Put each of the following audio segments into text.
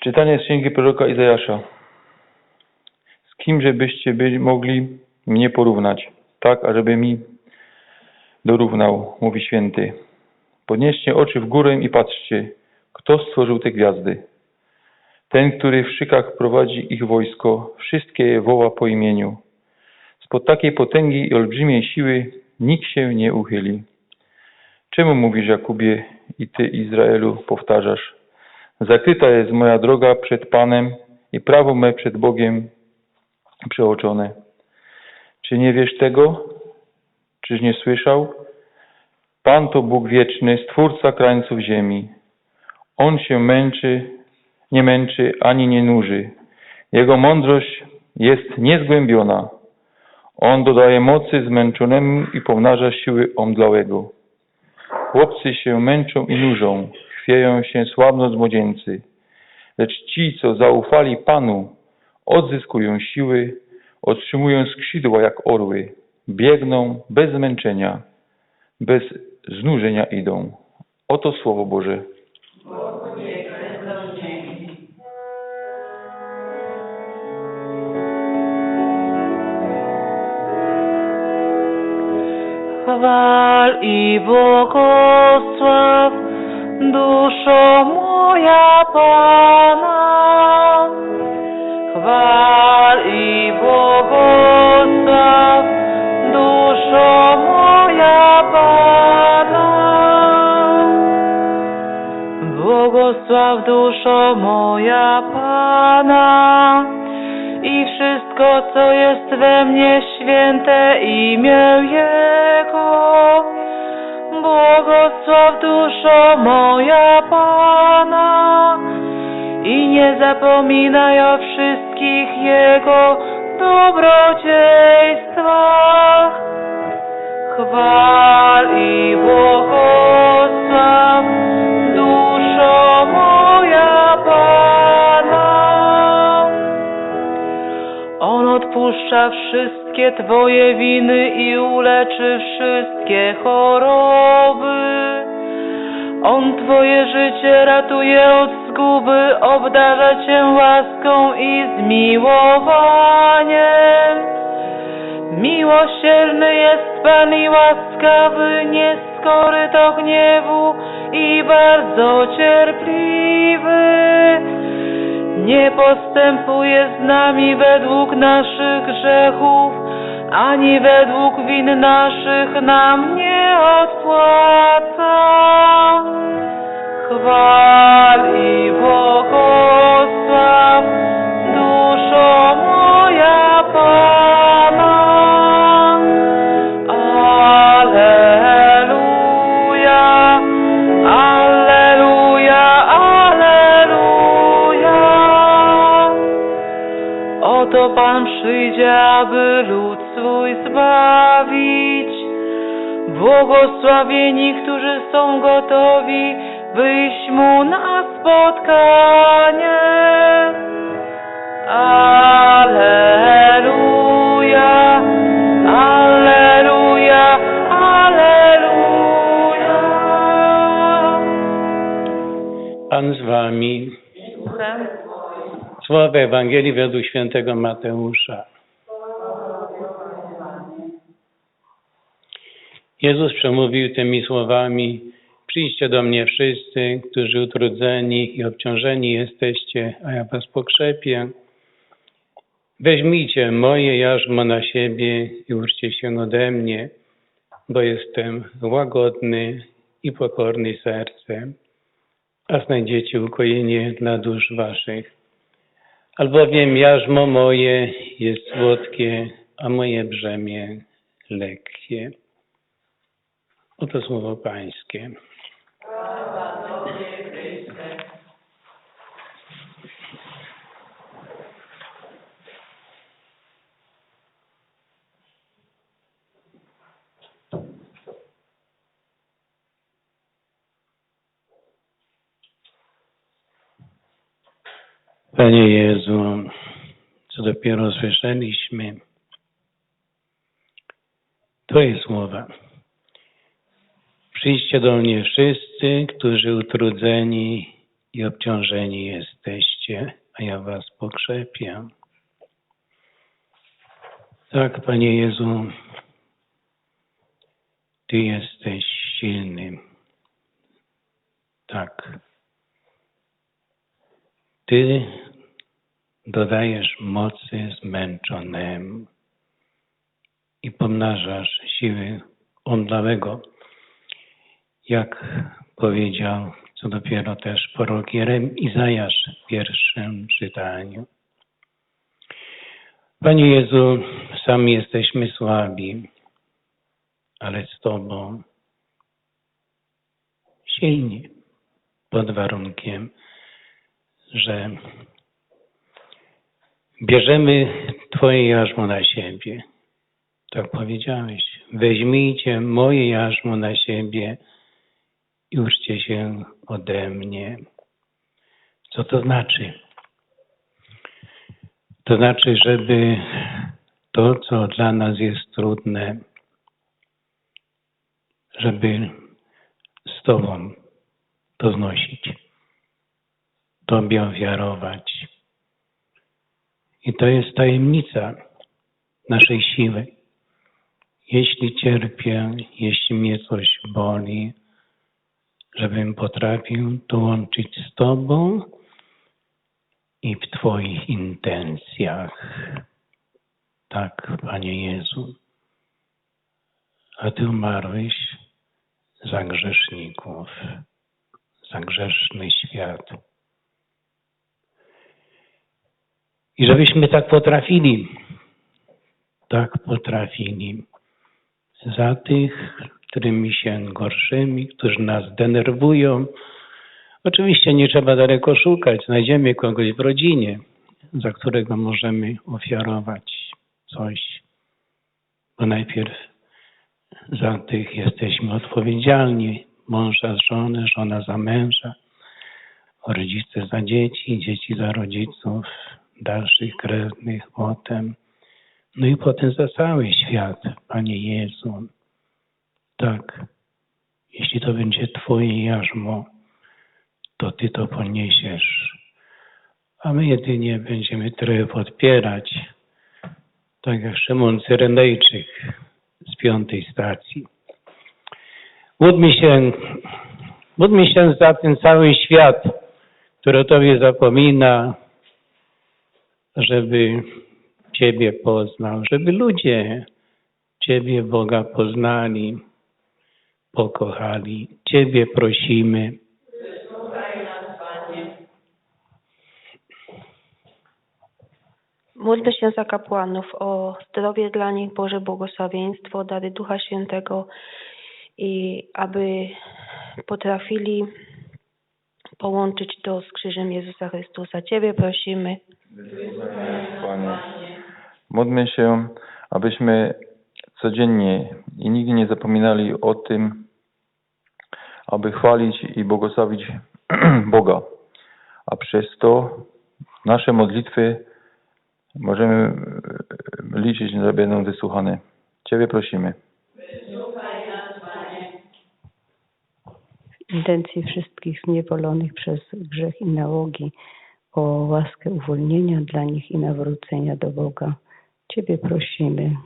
Czytanie z księgi proroka Izajasza. Z kimże byście byli mogli mnie porównać, tak ażeby mi dorównał, mówi święty. Podnieście oczy w górę i patrzcie, kto stworzył te gwiazdy. Ten, który w szykach prowadzi ich wojsko, wszystkie je woła po imieniu. Spod takiej potęgi i olbrzymiej siły nikt się nie uchyli. Czemu mówisz, Jakubie, i ty, Izraelu, powtarzasz? Zakryta jest moja droga przed Panem i prawo me przed Bogiem przeoczone. Czy nie wiesz tego? Czyż nie słyszał? Pan to Bóg wieczny, Stwórca krańców ziemi. On się męczy, nie męczy ani nie nuży. Jego mądrość jest niezgłębiona. On dodaje mocy zmęczonemu i pomnaża siły omdlałego. Chłopcy się męczą i nużą, chwieją się słabnąc młodzieńcy. Lecz ci, co zaufali Panu, odzyskują siły, otrzymują skrzydła jak orły, biegną bez zmęczenia, bez znużenia idą. Oto Słowo Boże. Chwal i błogosław duszo moja Pana. Chwal i błogosław duszo moja Pana. Błogosław duszo moja Pana i wszystko, co jest we mnie święte imię Jego. Błogosław duszo moja Pana i nie zapominaj o wszystkich Jego dobrodziejstwach. Chwal i błogosław duszo moja Pana. Odpuszcza wszystkie Twoje winy i uleczy wszystkie choroby. On Twoje życie ratuje od zguby, obdarza Cię łaską i zmiłowaniem. Miłosierny jest Pan i łaskawy, nieskory do gniewu i bardzo cierpliwy. Nie postępuje z nami według naszych grzechów, ani według win naszych nam nie odpłaca. Chwal i lud swój zbawić. Błogosławieni, którzy są gotowi wyjść Mu na spotkanie. Alleluja, Alleluja, Alleluja. Pan z wami. Słowa Ewangelii według świętego Mateusza. Jezus przemówił tymi słowami: Przyjdźcie do mnie wszyscy, którzy utrudzeni i obciążeni jesteście, a ja was pokrzepię. Weźmijcie moje jarzmo na siebie i uczcie się ode mnie, bo jestem łagodny i pokorny sercem, a znajdziecie ukojenie dla dusz waszych albowiem jarzmo moje jest słodkie, a moje brzemię lekkie. Oto słowo Pańskie. Panie Jezu, co dopiero słyszeliśmy, Twoje słowa. Przyjdźcie do mnie wszyscy, którzy utrudzeni i obciążeni jesteście, was pokrzepia. Tak, Panie Jezu, Ty jesteś silny. Tak. Ty dodajesz mocy zmęczonemu i pomnażasz siły omdlałego, jak powiedział, co dopiero też prorok Izajasz w pierwszym czytaniu. Panie Jezu, sami jesteśmy słabi, ale z Tobą silni, pod warunkiem, że bierzemy Twoje jarzmo na siebie. Tak powiedziałeś. Weźmijcie moje jarzmo na siebie i uczcie się ode mnie. Co to znaczy? To znaczy, żeby to, co dla nas jest trudne, żeby z Tobą to znosić, Tobie ofiarować. I to jest tajemnica naszej siły. Jeśli cierpię, jeśli mnie coś boli, żebym potrafił dołączyć z Tobą i w Twoich intencjach. Tak, Panie Jezu. A Ty umarłeś za grzeszników, za grzeszny świat. I żebyśmy tak potrafili, tak potrafili za tych, którymi się gorszymi, którzy nas denerwują. Oczywiście nie trzeba daleko szukać, znajdziemy kogoś w rodzinie, za którego możemy ofiarować coś, bo najpierw za tych jesteśmy odpowiedzialni, mąż za żonę, żona za męża, rodzice za dzieci, dzieci za rodziców, dalszych krewnych potem, no i potem za cały świat, Panie Jezu. Tak, jeśli to będzie Twoje jarzmo, to Ty to poniesiesz, a my jedynie będziemy trochę podpierać, tak jak Szymon Cyrenejczyk z piątej stacji. Módlmy się, módlmy się za ten cały świat, który o Tobie zapomina, żeby Ciebie poznał, żeby ludzie Ciebie, Boga, poznali, pokochali. Ciebie prosimy. Módlmy się za kapłanów o zdrowie dla nich, Boże błogosławieństwo, dary Ducha Świętego i aby potrafili połączyć to z krzyżem Jezusa Chrystusa. Ciebie prosimy. Panie. Módlmy się, abyśmy codziennie i nigdy nie zapominali o tym, aby chwalić i błogosławić Boga. A przez to nasze modlitwy możemy e, liczyć, że będą wysłuchane. Ciebie prosimy. intencji wszystkich zniewolonych przez grzech i nałogi o łaskę uwolnienia dla nich i nawrócenia do Boga. Ciebie prosimy.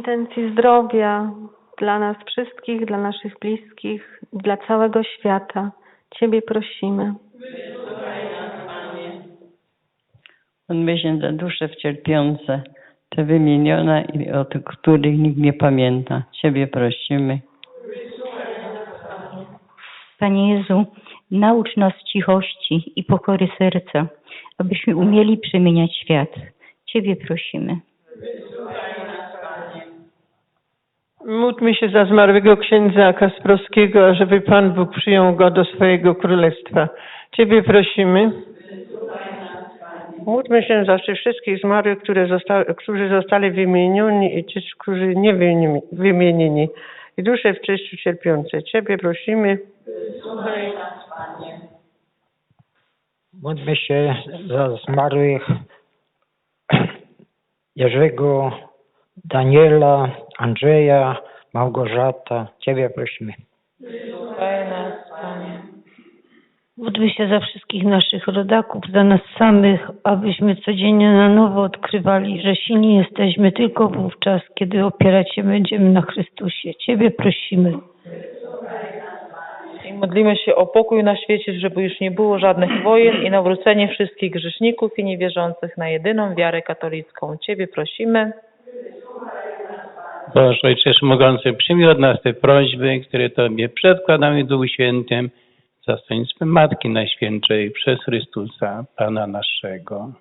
Intencji zdrowia dla nas wszystkich, dla naszych bliskich, dla całego świata. Ciebie prosimy. Się za dusze wcierpiące, te wymienione i o tych, których nikt nie pamięta. Ciebie prosimy. Panie Jezu, naucz nas cichości i pokory serca, abyśmy umieli przemieniać świat. Ciebie prosimy. Módlmy się za zmarłego księdza Kasprowskiego, ażeby Pan Bóg przyjął go do swojego królestwa. Ciebie prosimy. Módlmy się za wszystkich zmarłych, zosta którzy zostali wymienieni i ci, którzy nie wymieni- wymienieni. I dusze w czyściu cierpiące. Ciebie prosimy. Módlmy się za zmarłych Jerzego, Daniela, Andrzeja, Małgorzata. Ciebie prosimy. Panie. Módlmy się za wszystkich naszych rodaków, za nas samych, abyśmy codziennie na nowo odkrywali, że silni jesteśmy tylko wówczas, kiedy opierać się będziemy na Chrystusie. Ciebie prosimy. I modlimy się o pokój na świecie, żeby już nie było żadnych wojen i nawrócenie wszystkich grzeszników i niewierzących na jedyną wiarę katolicką. Ciebie prosimy. Boże Ojcze Wszechmogący, przyjmij od nas te prośby, które Tobie przedkładamy Duchu Świętym, zastępstwem Matki Najświętszej przez Chrystusa, Pana naszego.